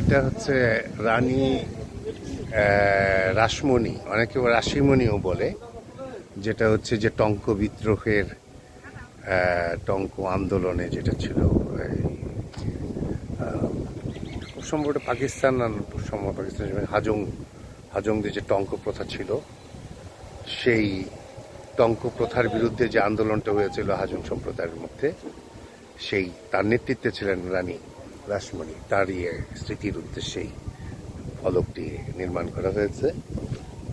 এটা হচ্ছে রানী রাসমণি, অনেকে রাশিমণিও বলে, যেটা হচ্ছে যে টঙ্ক বিদ্রোহের টঙ্ক আন্দোলনে যেটা ছিল খুব সম্ভবত পাকিস্তান খুব পাকিস্তান হাজং, হাজংদের যে টঙ্ক প্রথা ছিল, সেই টঙ্ক প্রথার বিরুদ্ধে যে আন্দোলনটা হয়েছিল হাজং সম্প্রদায়ের মধ্যে, সেই তার নেতৃত্বে ছিলেন রানী। রাসমণি, তার ইয়ে স্মৃতির উদ্দেশ্যেই ফলকটি নির্মাণ করা হয়েছে।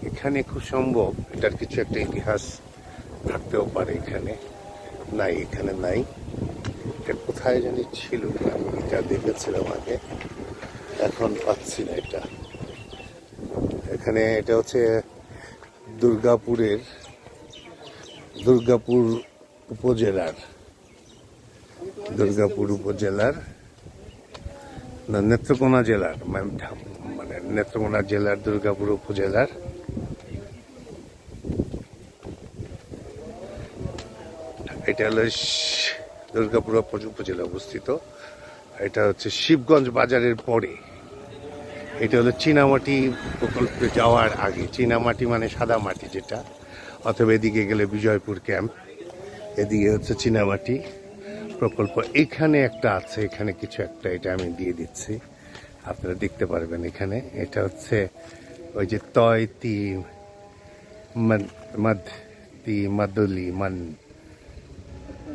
এখানে খুব সম্ভব, এটার কিছু একটা ইতিহাস থাকতেও পারে এখানে। নাই এখানে নাই। এটা কোথায় জানি ছিল আমি এটা দেখেছিলাম আগে, এখন পাচ্ছি না এটা। এখানে এটা হচ্ছে দুর্গাপুরের, দুর্গাপুর উপজেলার দুর্গাপুর উপজেলার নেত্রকোনা জেলার মানে নেত্রকোনা জেলার, দুর্গাপুর উপজেলার। এটা হলো দুর্গাপুর উপ- উপজেলা অবস্থিত। এটা হচ্ছে শিবগঞ্জ বাজারের পরে। এটা হলো চীনামাটি প্রকল্পে যাওয়ার আগে। চীনামাটি মানে সাদা মাটি যেটা। অথবা এদিকে গেলে বিজয়পুর ক্যাম্প। এদিকে হচ্ছে চীনামাটি। প্রকল্প এখানে একটা আছে, এখানে কিছু একটা, এটা আমি দিয়ে দিচ্ছি। আপনারা দেখতে পারবেন এখানে। এটা হচ্ছে ওই যে তয় তি মদ তি মাদলি মান।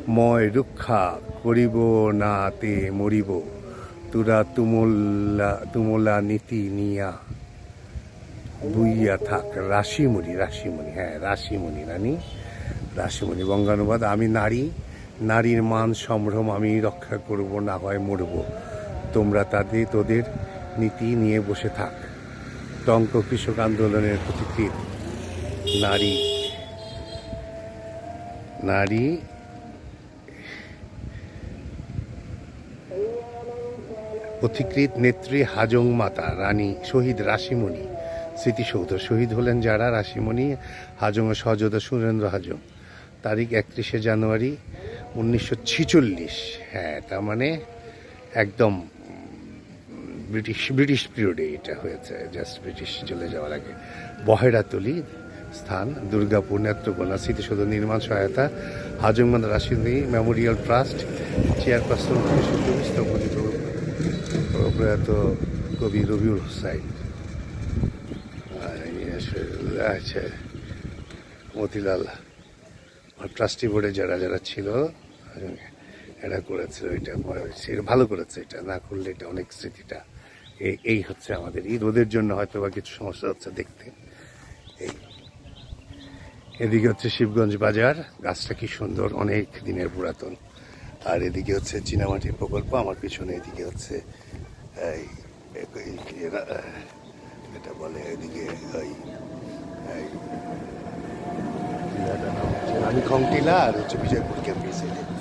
ময় রুক্ষা করিব না তে মরিব। তুরা তুমুল্লা তুমুলা নীতি নিয়া। বুইয়া থাক, রাশিমণি রাশিমণি হ্যাঁ রাশিমণি রানী, রাশিমণি বঙ্গানুবাদ, আমি নারী। নারীর মান সম্ভ্রম আমি রক্ষা করব, না হয় মরব। তোমরা তাদের তোদের নীতি নিয়ে বসে থাক। টঙ্ক কৃষক আন্দোলনের প্রতিকৃত নারী। নারী। পথিকৃত নেত্রী হাজং মাতা, রানী শহীদ রাশিমণি, স্মৃতিসৌধ শহীদ হলেন যারা, রাশিমণি, হাজং সহযোদ্ধা সুরেন্দ্র হাজং। তারিখ একত্রিশে জানুয়ারি উনিশশো হ্যাঁ তার মানে একদম ব্রিটিশ ব্রিটিশ পিরিয়ডে এটা হয়েছে জাস্ট ব্রিটিশ চলে যাওয়ার আগে। বহেরাতলি স্থান, দুর্গাপুর, নেত্রকোনা, স্মৃতিসৌধ, নির্মাণ সহায়তা হাজংমান রাশিমণি মেমোরিয়াল ট্রাস্ট, চেয়ারপারসন, উনিশশো চব্বিশ স্থপতিত প্রয়াত কবি রবিউল হোসাইন। আসলে আছে মতিলাল ট্রাস্টি বোর্ডে যারা যারা ছিল এরা করেছে, ওইটা সেটা ভালো করেছে এটা, না করলে এটা অনেক স্মৃতিটা। এই এই হচ্ছে আমাদের ঈদ। রোদের জন্য হয়তো বা কিছু সমস্যা হচ্ছে দেখতে। এই। এদিকে হচ্ছে শিবগঞ্জ বাজার। গাছটা কি সুন্দর, অনেক দিনের পুরাতন। আর এদিকে হচ্ছে চীনামাটির প্রকল্প। আমার পিছনে এদিকে হচ্ছে, এই, এই- এটা বলে এদিকে ওই এই রানী খংটিলা আর হচ্ছে বিজয়পুর ক্যাম্প এই সাইডে